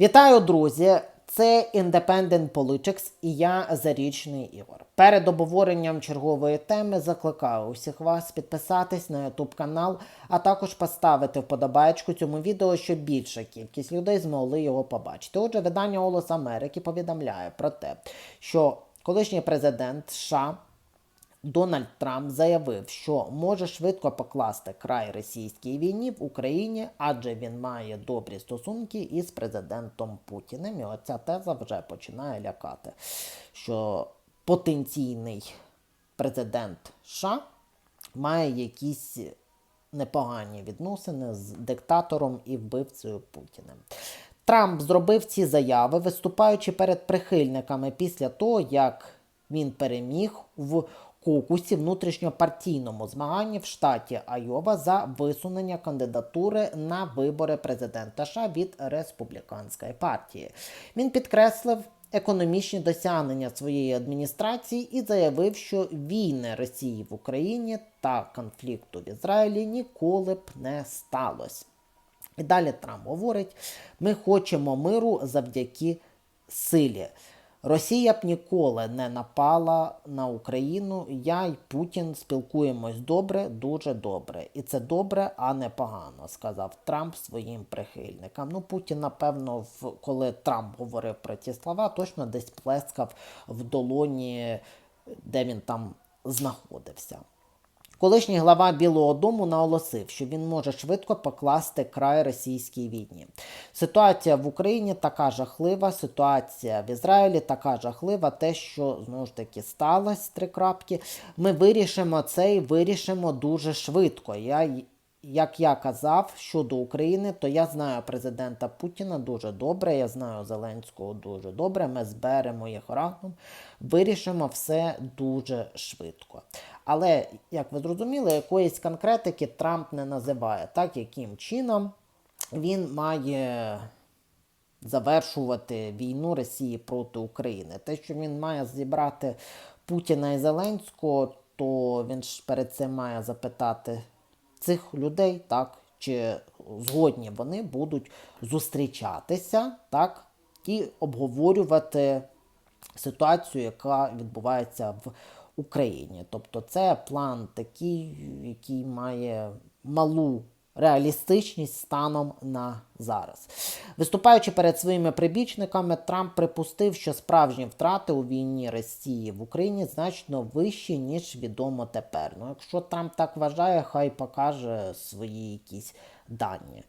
Вітаю, друзі! Це Independent Politics і я Зарічний Ігор. Перед обговоренням чергової теми закликаю усіх вас підписатись на YouTube канал, а також поставити вподобайку цьому відео, щоб більша кількість людей змогли його побачити. Отже, видання Голос Америки повідомляє про те, що колишній президент США Дональд Трамп заявив, що може швидко покласти край російській війні в Україні, адже він має добрі стосунки із президентом Путіним. І оця теза вже починає лякати, що потенційний президент США має якісь непогані відносини з диктатором і вбивцею Путіним. Трамп зробив ці заяви, виступаючи перед прихильниками після того, як він переміг в кокусі внутрішньопартійному змаганні в штаті Айова за висунення кандидатури на вибори президента США від республіканської партії. Він підкреслив економічні досягнення своєї адміністрації і заявив, що війни Росії в Україні та конфлікту в Ізраїлі ніколи б не сталося. І далі Трамп говорить: ми хочемо миру завдяки силі. Росія б ніколи не напала на Україну. Я й Путін спілкуємось добре, дуже добре. І це добре, а не погано, сказав Трамп своїм прихильникам. Ну, Путін, напевно, в коли Трамп говорив про ті слова, точно десь плескав в долоні, де він там знаходився. Колишній глава Білого Дому наголосив, що він може швидко покласти край російській війні. Ситуація в Україні така жахлива, ситуація в Ізраїлі така жахлива, те, що знову ж таки сталося, три крапки. Ми вирішимо це і вирішимо дуже швидко. Я як я казав щодо України, то я знаю президента Путіна дуже добре, я знаю Зеленського дуже добре. Ми зберемо їх разом, вирішимо все дуже швидко. Але, як ви зрозуміли, якоїсь конкретики Трамп не називає, так яким чином він має завершувати війну Росії проти України. Те, що він має зібрати Путіна і Зеленського, то він ж перед цим має запитати цих людей, так, чи згодні вони будуть зустрічатися, так, і обговорювати ситуацію, яка відбувається в Україні. Тобто це план такий, який має малу реалістичність станом на зараз. Виступаючи перед своїми прибічниками, Трамп припустив, що справжні втрати у війні Росії в Україні значно вищі, ніж відомо тепер. Ну, якщо Трамп так вважає, хай покаже свої якісь дані.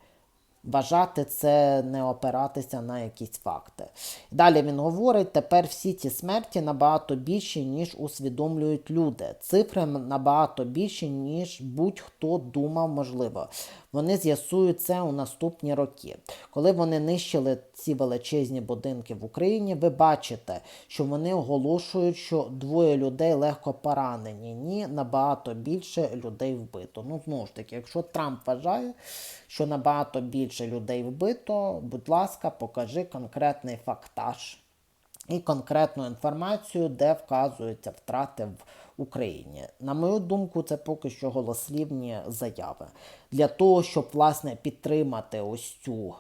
Бажати це не опиратися на якісь факти. Далі він говорить: тепер всі ці смерті набагато більші, ніж усвідомлюють люди. Цифри набагато більші, ніж будь-хто думав можливо. Вони з'ясують це у наступні роки. Коли вони нищили ці величезні будинки в Україні, ви бачите, що вони оголошують, що двоє людей легко поранені. Ні, набагато більше людей вбито. Ну, знову ж таки, якщо Трамп вважає, що набагато більше людей вбито, будь ласка, покажи конкретний фактаж і конкретну інформацію, де вказуються втрати в Україні. На мою думку, це поки що голослівні заяви. Для того, щоб власне підтримати ось цю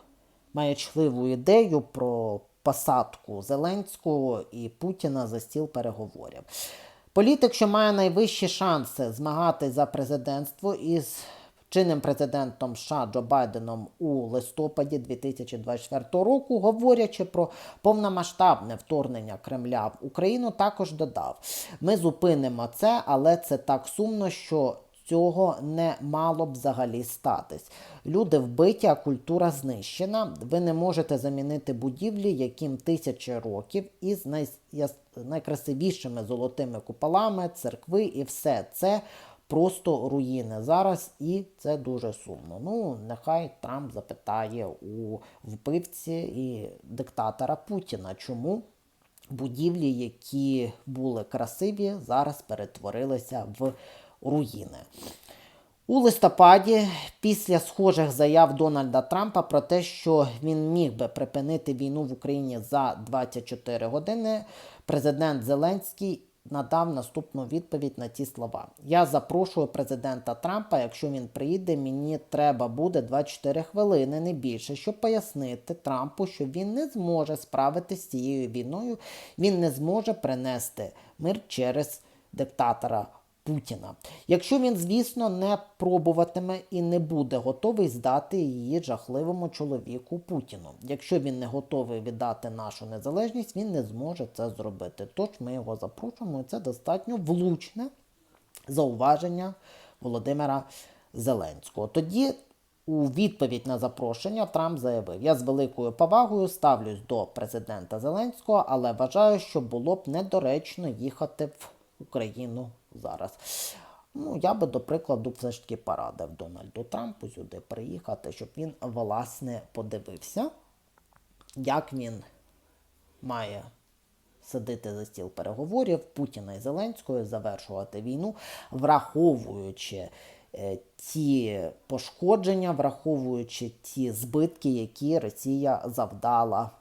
маячливу ідею про посадку Зеленського і Путіна за стіл переговорів. Політик, що має найвищі шанси змагати за президентство із чинним президентом США Джо Байденом у листопаді 2024 року, говорячи про повномасштабне вторгнення Кремля в Україну, також додав: ми зупинимо це, але це так сумно, що. Цього не мало б взагалі статись. Люди вбиті, а культура знищена. Ви не можете замінити будівлі, яким тисячі років, із най... найкрасивішими золотими куполами, церкви і все це просто руїни зараз, і це дуже сумно. Ну, нехай Трамп запитає у вбивці і диктатора Путіна, чому будівлі, які були красиві, зараз перетворилися в руїни. У листопаді, після схожих заяв Дональда Трампа про те, що він міг би припинити війну в Україні за 24 години, президент Зеленський надав наступну відповідь на ті слова. Я запрошую президента Трампа, якщо він приїде, мені треба буде 24 хвилини, не більше, щоб пояснити Трампу, що він не зможе справитися з цією війною, він не зможе принести мир через диктатора Путіна. Якщо він, звісно, не пробуватиме і не буде готовий здати її жахливому чоловіку Путіну. Якщо він не готовий віддати нашу незалежність, він не зможе це зробити. Тож ми його запрошуємо, це достатньо влучне зауваження Володимира Зеленського. Тоді у відповідь на запрошення Трамп заявив: Я з великою повагою ставлюсь до президента Зеленського, але вважаю, що було б недоречно їхати в Україну зараз. Ну, я би, до прикладу, все ж таки порадив Дональду Трампу сюди приїхати, щоб він власне подивився, як він має сидити за стіл переговорів Путіна і Зеленського, завершувати війну, враховуючи е, ті пошкодження, враховуючи ті збитки, які Росія завдала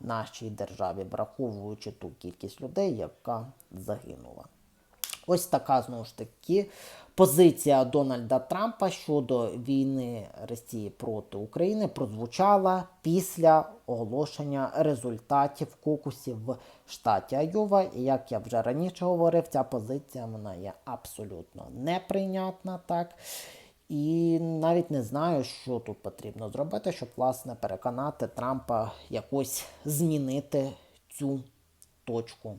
нашій державі, враховуючи ту кількість людей, яка загинула. Ось така знову ж таки позиція Дональда Трампа щодо війни Росії проти України прозвучала після оголошення результатів кокусів в штаті Айова. І як я вже раніше говорив, ця позиція вона є абсолютно неприйнятна, так. І навіть не знаю, що тут потрібно зробити, щоб власне переконати Трампа якось змінити цю точку